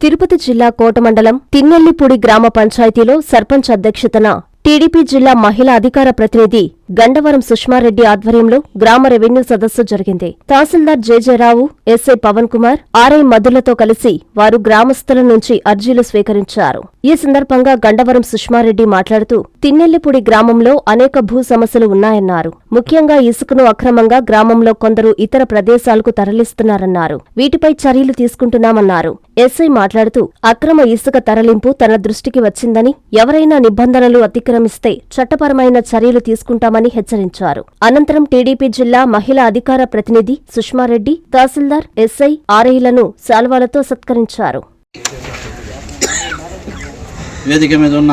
తిరుపతి జిల్లా కోటమండలం తిన్నెల్లిపూడి గ్రామ పంచాయతీలో సర్పంచ్ అధ్యక్షతన టీడీపీ జిల్లా మహిళా అధికార ప్రతినిధి గండవరం సుష్మారెడ్డి ఆధ్వర్యంలో గ్రామ రెవెన్యూ సదస్సు జరిగింది. తహసీల్దార్ జేజేరావు ఎస్ఐ పవన్ కుమార్ ఆర్ఐ మధులతో కలిసి వారు గ్రామస్తుల నుంచి అర్జీలు స్వీకరించారు. ఈ సందర్భంగా గండవరం సుష్మారెడ్డి మాట్లాడుతూ తిన్నెల్లిపూడి గ్రామంలో అనేక భూ సమస్యలు ఉన్నాయన్నారు. ముఖ్యంగా ఇసుకను అక్రమంగా గ్రామంలో కొందరు ఇతర ప్రదేశాలకు తరలిస్తున్నారన్నారు. వీటిపై చర్యలు తీసుకుంటున్నామన్నారు. ఎస్ఐ మాట్లాడుతూ అక్రమ ఇసుక తరలింపు తన దృష్టికి వచ్చిందని ఎవరైనా నిబంధనలు అతిక్రమిస్తే చట్టపరమైన చర్యలు తీసుకుంటామని హెచ్చరించారు. అనంతరం టీడీపీ జిల్లా మహిళా అధికార ప్రతినిధి సుష్మారెడ్డి తహసీల్దార్ ఎస్ఐ ఆర్ఐలను శాల్వాలతో సత్కరించారు. వేదిక మీద ఉన్న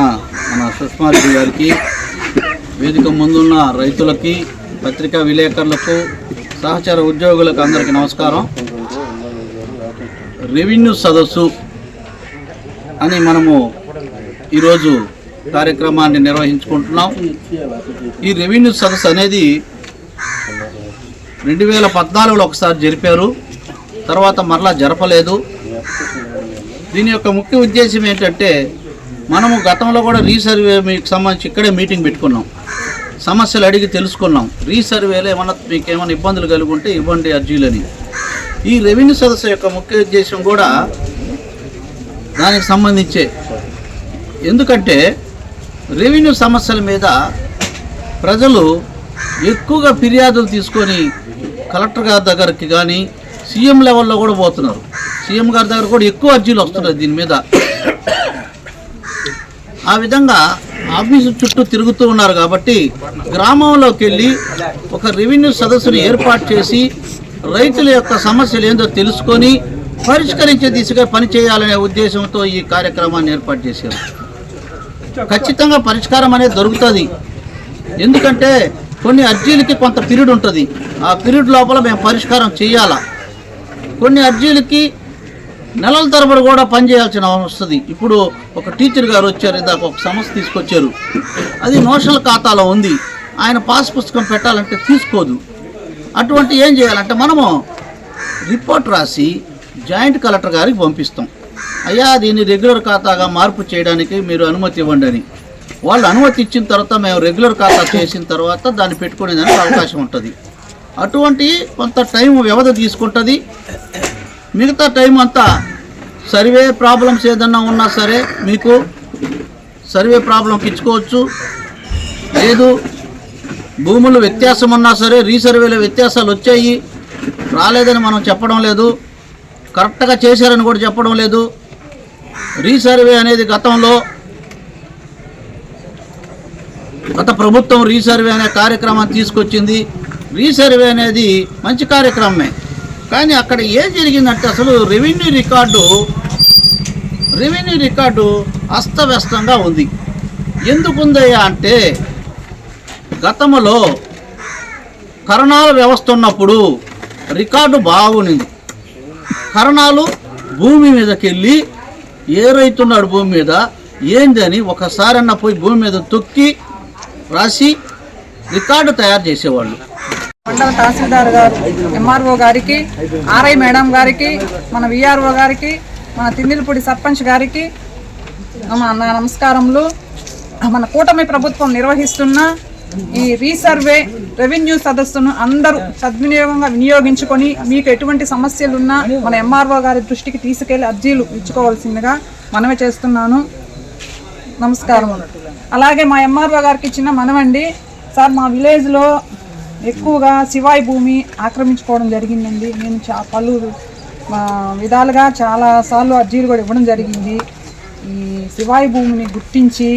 మన సుష్మారెడ్డి గారికి వేదిక ముందున్న రైతులకి పత్రికా విలేకరులకు సహచర ఉద్యోగులకు అందరికీ నమస్కారం. రెవెన్యూ సదస్సు అని మనము ఈరోజు కార్యక్రమాన్ని నిర్వహించుకుంటున్నాం. ఈ రెవెన్యూ సదస్సు అనేది రెండు వేల పద్నాలుగులో ఒకసారి జరిపారు. తర్వాత మరలా జరపలేదు. దీని యొక్క ముఖ్య ఉద్దేశం ఏంటంటే మనము గతంలో కూడా రీసర్వే మీకు సంబంధించి ఇక్కడే మీటింగ్ పెట్టుకున్నాం. సమస్యలు అడిగి తెలుసుకున్నాం. రీసర్వేలో ఏమన్నా మీకు ఏమైనా ఇబ్బందులు కలిగి ఉంటే ఇవ్వండి అర్జీలని ఈ రెవెన్యూ సదస్సు యొక్క ముఖ్య ఉద్దేశం కూడా దానికి సంబంధించే. ఎందుకంటే రెవెన్యూ సమస్యల మీద ప్రజలు ఎక్కువగా ఫిర్యాదులు తీసుకొని కలెక్టర్ గారి దగ్గరికి కానీ సీఎం లెవెల్లో కూడా పోతున్నారు. సీఎం గారి దగ్గర కూడా ఎక్కువ అర్జీలు వస్తున్నాయి దీని మీద. ఆ విధంగా ఆఫీసు చుట్టూ తిరుగుతూ ఉన్నారు కాబట్టి గ్రామంలోకి వెళ్ళి ఒక రెవెన్యూ సదస్సును ఏర్పాటు చేసి రైతుల యొక్క సమస్యలు ఏందో తెలుసుకొని పరిష్కరించే దిశగా పనిచేయాలనే ఉద్దేశంతో ఈ కార్యక్రమాన్ని ఏర్పాటు చేశారు. ఖచ్చితంగా పరిష్కారం అనేది దొరుకుతుంది. ఎందుకంటే కొన్ని అర్జీలకి కొంత పీరియడ్ ఉంటుంది. ఆ పీరియడ్ లోపల మేము పరిష్కారం చేయాలా? కొన్ని అర్జీలకి నెలల తరబడి కూడా పనిచేయాల్సిన వస్తుంది. ఇప్పుడు ఒక టీచర్ గారు వచ్చారు ఇందాక ఒక సమస్య తీసుకొచ్చారు. అది నోషనల్ ఖాతాలో ఉంది. ఆయన పాస్ పుస్తకం పెట్టాలంటే తీసుకోదు. అటువంటి ఏం చేయాలంటే మనము రిపోర్ట్ రాసి జాయింట్ కలెక్టర్ గారికి పంపిస్తాం. అయ్యా దీన్ని రెగ్యులర్ ఖాతాగా మార్పు చేయడానికి మీరు అనుమతి ఇవ్వండి అని. వాళ్ళు అనుమతి ఇచ్చిన తర్వాత మేము రెగ్యులర్ ఖాతా చేసిన తర్వాత దాన్ని పెట్టుకునేదానికి అవకాశం ఉంటుంది. అటువంటి కొంత టైం వ్యవధి తీసుకుంటుంది. మిగతా టైం అంతా సర్వే ప్రాబ్లమ్స్ ఏదన్నా ఉన్నా సరే మీకు సర్వే ప్రాబ్లంకి ఇచ్చుకోవచ్చు. లేదు భూములు వ్యత్యాసం ఉన్నా సరే రీసర్వేలో వ్యత్యాసాలు వచ్చాయి. రాలేదని మనం చెప్పడం లేదు. కరెక్ట్గా చేశారని కూడా చెప్పడం లేదు. రీసర్వే అనేది గతంలో గత ప్రభుత్వం రీసర్వే అనే కార్యక్రమాన్ని తీసుకొచ్చింది. రీసర్వే అనేది మంచి కార్యక్రమమే. కానీ అక్కడ ఏం జరిగిందంటే అసలు రెవెన్యూ రికార్డు రెవెన్యూ రికార్డు అస్తవ్యస్తంగా ఉంది. ఎందుకు ఉందయ్యా అంటే గతంలో కరణాల వ్యవస్థ ఉన్నప్పుడు రికార్డు బాగుంది కరణాలు భూమి మీదకి వెళ్ళి ఏ రైతున్నాడు భూమి మీద? ఏందని ఒకసారన్నా పోయి భూమి మీద తొక్కి రాసి రికార్డు తయారు చేసేవాళ్ళు. మండల తహసీల్దార్ గారు ఎంఆర్ఓ గారికి ఆర్ఐ మేడం గారికి మన విఆర్ఓ గారికి మన తిందిలపూడి సర్పంచ్ గారికి మన నా నమస్కారములు. మన కూటమి ప్రభుత్వం నిర్వహిస్తున్న ఈ రీసర్వే రెవెన్యూ సదస్సును అందరూ సద్వినియోగంగా వినియోగించుకొని మీకు ఎటువంటి సమస్యలు ఉన్నా మన ఎంఆర్ఓ గారి దృష్టికి తీసుకెళ్ళి అర్జీలు ఇచ్చుకోవాల్సిందిగా మనమే చేస్తున్నాను. నమస్కారం. అలాగే మా ఎంఆర్ఓ గారికి చిన్న మనవండి. సార్ మా విలేజ్లో ఎక్కువగా శివాయి భూమి ఆక్రమించుకోవడం జరిగిందండి. నేను చా పలు విధాలుగా చాలా సార్లు అర్జీలు కూడా ఇవ్వడం జరిగింది. ఈ శివాయి భూమిని గుర్తించి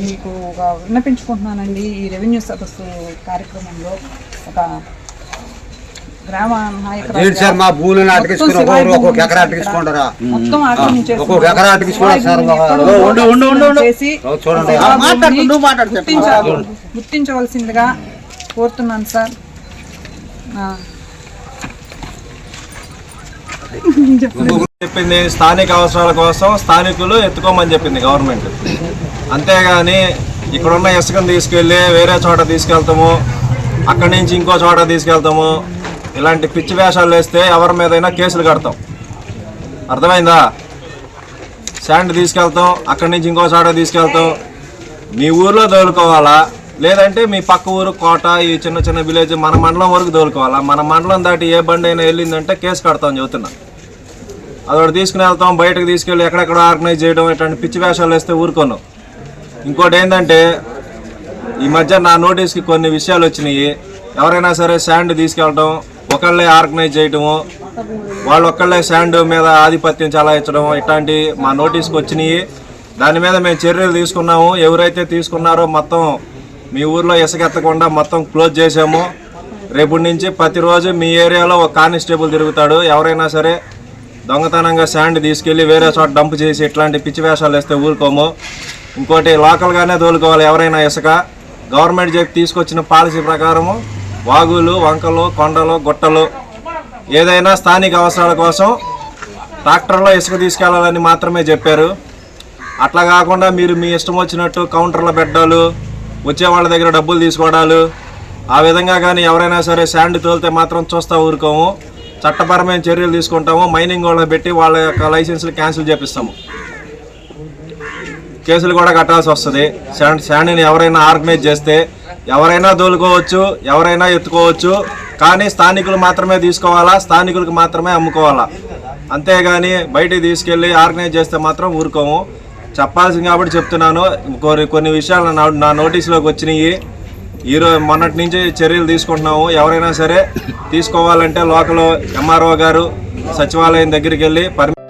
మీకు ఒక విన్నపించుకుంటున్నానండి. ఈ రెవెన్యూ సదస్సు కార్యక్రమంలో ఒక గ్రామ సార్ మా అతికించుకుని మొత్తం ఒక్కొక్క ఎకరా. ఒక్కొక్క ఎకరా సార్. చేసి గుర్తించవలసిందిగా కోరుతున్నాను సార్. చెప్పింది స్థానిక అవసరాల కోసం స్థానికులు ఎత్తుకోమని చెప్పింది గవర్నమెంట్. అంతేగాని ఇక్కడున్న ఇసుకను తీసుకెళ్ళి వేరే చోట తీసుకెళ్తాము అక్కడి నుంచి ఇంకో చోట తీసుకెళ్తాము. ఇలాంటి పిచ్చి వేషాలు వేస్తే ఎవరి మీదైనా కేసులు కడతాం. అర్థమైందా? శాండ్ తీసుకెళ్తాం అక్కడి నుంచి ఇంకో చోట తీసుకెళ్తాం. మీ ఊర్లో దోలుకోవాలా లేదంటే మీ పక్క ఊరు కోట ఈ చిన్న చిన్న విలేజ్ మన మండలం వరకు దోలుకోవాలా మన మండలం దాటి ఏ బండి అయినా వెళ్ళిందంటే కేసు కడతాం చెబుతున్నా. అదొకటి తీసుకుని వెళ్తాం బయటకు తీసుకెళ్ళి ఎక్కడెక్కడ ఆర్గనైజ్ చేయడం ఇట్లాంటి పిచ్చి వేషాలు వేస్తే ఊరుకోను. ఇంకోటి ఏంటంటే ఈ మధ్య నా నోటీస్కి కొన్ని విషయాలు వచ్చినాయి. ఎవరైనా సరే శాండ్ తీసుకెళ్ళడం ఒకళ్ళే ఆర్గనైజ్ చేయడము వాళ్ళు ఒక్కళ్ళే శాండ్ మీద ఆధిపత్యం చలాయించడం ఇట్లాంటి మా నోటీస్కి వచ్చినాయి. దాని మీద మేము చర్యలు తీసుకున్నాము. ఎవరైతే తీసుకున్నారో మొత్తం మీ ఊర్లో ఇసుకెత్తకుండా మొత్తం క్లోజ్ చేసాము రేపటి నుంచి ప్రతిరోజు మీ ఏరియాలో ఒక కానిస్టేబుల్ తిరుగుతాడు. ఎవరైనా సరే దొంగతనంగా శాండ్ తీసుకెళ్ళి వేరే చోట డంప్ చేసి ఇట్లాంటి పిచ్చి వేషాలు వేస్తే ఊరుకోము. ఇంకోటి లోకల్గానే తోలుకోవాలి ఎవరైనా ఇసుక. గవర్నమెంట్ చెప్పి తీసుకొచ్చిన పాలసీ ప్రకారము వాగులు వంకలు కొండలు గుట్టలు ఏదైనా స్థానిక అవసరాల కోసం ట్రాక్టర్లో ఇసుక తీసుకెళ్ళాలని మాత్రమే చెప్పారు. అట్లా కాకుండా మీరు మీ ఇష్టం వచ్చినట్టు కౌంటర్లో పెట్టాలు వచ్చే వాళ్ళ దగ్గర డబ్బులు తీసుకోవడాలు ఆ విధంగా కానీ ఎవరైనా సరే శాండ్ తోలితే మాత్రం చూస్తా ఊరుకోము. చట్టపరమైన చర్యలు తీసుకుంటాము. మైనింగ్ వాళ్ళకి పెట్టి వాళ్ళ యొక్క లైసెన్స్లు క్యాన్సిల్ చేపిస్తాము. కేసులు కూడా కట్టాల్సి వస్తుంది. శాండీని ఎవరైనా ఆర్గనైజ్ చేస్తే ఎవరైనా దోలుకోవచ్చు ఎవరైనా ఎత్తుకోవచ్చు కానీ స్థానికులు మాత్రమే తీసుకోవాలా స్థానికులకు మాత్రమే అమ్ముకోవాలా? అంతేగాని బయటికి తీసుకెళ్ళి ఆర్గనైజ్ చేస్తే మాత్రం ఊరుకోము. చెప్పాల్సింది కాబట్టి చెప్తున్నాను. కొన్ని కొన్ని విషయాలు నా నోటీసులోకి వచ్చినాయి. ఈరోజు మొన్నటి నుంచి చర్యలు తీసుకుంటున్నాము. ఎవరైనా సరే తీసుకోవాలంటే లోకల్ ఎంఆర్ఓ గారు సచివాలయం దగ్గరికి వెళ్ళి